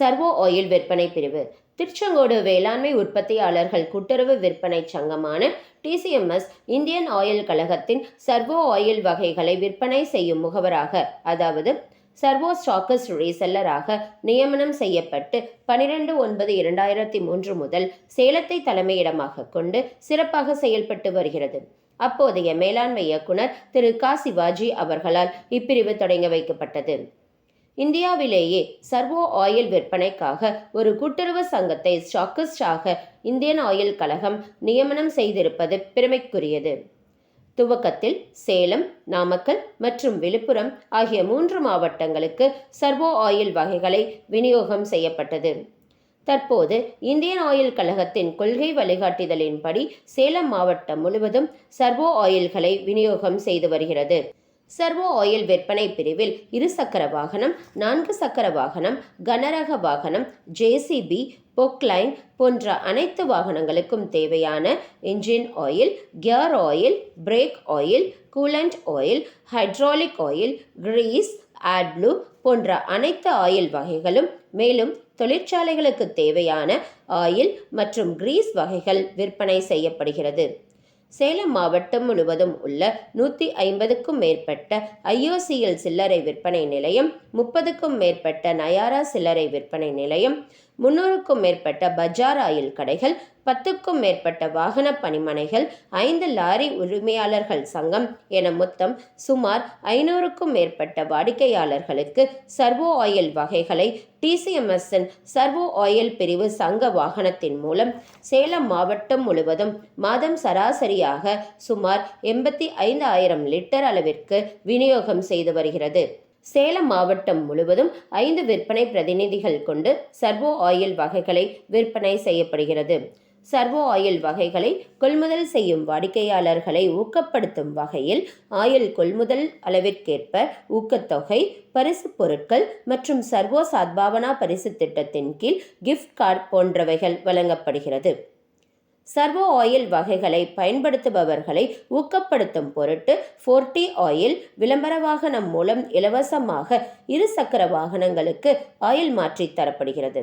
Servo oil விற்பனை பிரிவு. திருச்செங்கோடு வேளாண்மை உற்பத்தியாளர்கள் கூட்டுறவு விற்பனை சங்கமான டிசிஎம்எஸ் இந்தியன் ஆயில் கழகத்தின் சர்வோ ஆயில் வகைகளை விற்பனை செய்யும் முகவராக அதாவது சர்வோ ஸ்டாக்கஸ் ரீசெல்லராக நியமனம் செய்யப்பட்டு பனிரெண்டு ஒன்பது இரண்டாயிரத்தி மூன்று முதல் சேலத்தை தலைமையிடமாக கொண்டு சிறப்பாக செயல்பட்டு வருகிறது. அப்போதைய மேலாண்மை இயக்குனர் திரு கா சிவாஜி அவர்களால் இப்பிரிவு தொடங்கி வைக்கப்பட்டது. இந்தியாவிலேயே சர்வோ ஆயில் விற்பனைக்காக ஒரு கூட்டுறவு சங்கத்தை ஸ்டாக்கிஸ்டாக இந்தியன் ஆயில் கழகம் நியமனம் செய்திருப்பது பெருமைக்குரியது. துவக்கத்தில் சேலம் நாமக்கல் மற்றும் விழுப்புரம் ஆகிய மூன்று மாவட்டங்களுக்கு சர்வோ ஆயில் வகைகளை விநியோகம் செய்யப்பட்டது. தற்போது இந்தியன் ஆயில் கழகத்தின் கொள்கை வழிகாட்டுதலின்படி சேலம் மாவட்டம் முழுவதும் சர்வோ ஆயில்களை விநியோகம் செய்து வருகிறது. சர்வோ ஆயில் விற்பனை பிரிவில் இரு சக்கர வாகனம் நான்கு சக்கர வாகனம் கனரக வாகனம் ஜேசிபி பொக்லைன் போன்ற அனைத்து வாகனங்களுக்கும் தேவையான engine oil gear oil brake oil coolant oil hydraulic oil grease AdBlue போன்ற அனைத்து ஆயில் வகைகளும் மேலும் தொழிற்சாலைகளுக்கு தேவையான ஆயில் மற்றும் கிரீஸ் வகைகள் விற்பனை செய்யப்படுகிறது. சேலம் மாவட்டம் முழுவதும் உள்ள நூற்றி ஐம்பதுக்கும் மேற்பட்ட ஐஓசிஎல் சில்லறை விற்பனை நிலையம் முப்பதுக்கும் மேற்பட்ட நயாரா சில்லறை விற்பனை நிலையம் முன்னூறுக்கும் மேற்பட்ட பஜார் ஆயில் கடைகள் பத்துக்கும் மேற்பட்ட வாகன பணிமனைகள் ஐந்து லாரி உரிமையாளர்கள் சங்கம் என மொத்தம் சுமார் ஐநூறுக்கும் மேற்பட்ட வாடிக்கையாளர்களுக்கு சர்வோ ஆயில் வகைகளை டிசிஎம்எஸ்என் சர்வோ ஆயில் பிரிவு சங்க வாகனத்தின் மூலம் சேலம் மாவட்டம் முழுவதும் மாதம் சராசரியாக சுமார் எண்பத்தி ஐந்து ஆயிரம் லிட்டர் அளவிற்கு விநியோகம் செய்து வருகிறது. சேலம் மாவட்டம் முழுவதும் ஐந்து விற்பனை பிரதிநிதிகள் கொண்டு சர்வோ ஆயில் வகைகளை விற்பனை செய்யப்படுகிறது. சர்வோ ஆயில் வகைகளை கொள்முதல் செய்யும் வாடிக்கையாளர்களை ஊக்கப்படுத்தும் வகையில் ஆயில் கொள்முதல் அளவிற்கேற்ப ஊக்கத்தொகை பரிசு பொருட்கள் மற்றும் சர்வோ சத்பாவனா பரிசு திட்டத்தின் கீழ் கிஃப்ட் கார்டு போன்றவைகள் வழங்கப்படுகிறது. சர்வோ ஆயில் வகைகளை பயன்படுத்துபவர்களை ஊக்கப்படுத்தும் பொருட்டு ஃபோர்டி ஆயில் விளம்பர வாகனம் மூலம் இலவசமாக இருசக்கர வாகனங்களுக்கு ஆயில் மாற்றி தரப்படுகிறது.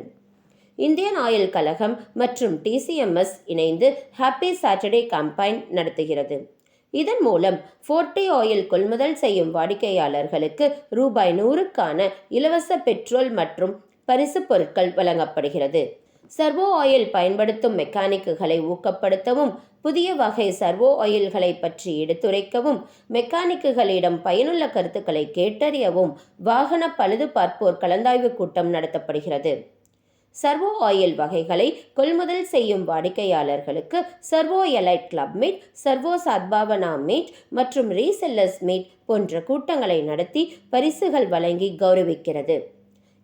இந்தியன் ஆயில் கழகம் மற்றும் டிசிஎம்எஸ் இணைந்து ஹாப்பி சாட்டர்டே கம்பைன் நடத்துகிறது. இதன் மூலம் ஃபோர்டி ஆயில் கொள்முதல் செய்யும் வாடிக்கையாளர்களுக்கு ரூபாய் நூறுக்கான இலவச பெட்ரோல் மற்றும் பரிசு பொருட்கள் வழங்கப்படுகிறது. சர்வோ ஆயில் பயன்படுத்தும் மெக்கானிக்குகளை ஊக்கப்படுத்தவும் புதிய வகை சர்வோ ஆயில்களை பற்றி எடுத்துரைக்கவும் மெக்கானிக்குகளிடம் பயனுள்ள கருத்துக்களை கேட்டறியவும் வாகன பழுது பார்ப்போர் கலந்தாய்வு கூட்டம் நடத்தப்படுகிறது. சர்வோ ஆயில் வகைகளை கொள்முதல் செய்யும் வாடிக்கையாளர்களுக்கு Servo elite club meet Servo Sadbhavana meet மற்றும் ரீசெல்லர்ஸ் மீட் போன்ற கூட்டங்களை நடத்தி பரிசுகள் வழங்கி கௌரவிக்கிறது.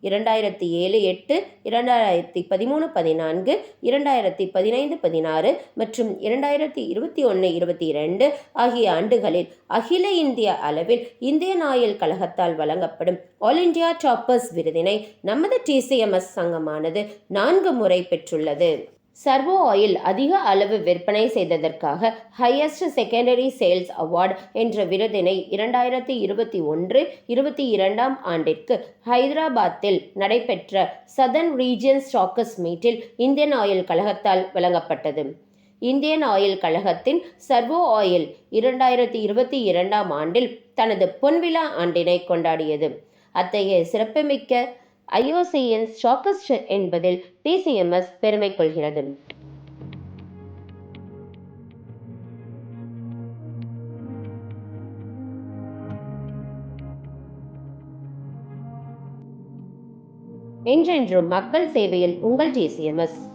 இரண்டாயிரத்தி ஏழு எட்டு இரண்டாயிரத்தி பதிமூணு பதினான்கு இரண்டாயிரத்தி பதினைந்து பதினாறு மற்றும் இரண்டாயிரத்தி இருபத்தி ஒன்று இருபத்தி இரண்டு ஆகிய ஆண்டுகளில் அகில இந்திய அளவில் இந்தியன் ஆயில் கழகத்தால் வழங்கப்படும் ஆல் இண்டியா டாப்பர்ஸ் விருதினை நமது டிசிஎம்எஸ் சங்கமானது நான்கு முறை பெற்றுள்ளது. சர்வோ ஆயில் அதிக அளவு விற்பனை செய்ததற்காக ஹையஸ்ட் செகண்டரி சேல்ஸ் அவார்டு என்ற விருதினை இரண்டாயிரத்தி இருபத்தி ஒன்று இருபத்தி இரண்டாம் ஆண்டிற்கு ஹைதராபாத்தில் நடைபெற்ற சதன் ரீஜியன் ஸ்டாக்கஸ் மீட்டில் இந்தியன் ஆயில் கழகத்தால் வழங்கப்பட்டது. இந்தியன் ஆயில் கழகத்தின் சர்வோ ஆயில் இரண்டாயிரத்தி இருபத்தி இரண்டாம் ஆண்டில் தனது பொன்விழா ஆண்டினை கொண்டாடியது. அத்தகைய சிறப்புமிக்க ஐஓசியின் ஸ்டாக்கஸ்ட் என்பதில் டிசிஎம்எஸ் பெருமை கொள்கிறது. என்றென்றும் மக்கள் சேவையில் உங்கள் டிசிஎம்எஸ்.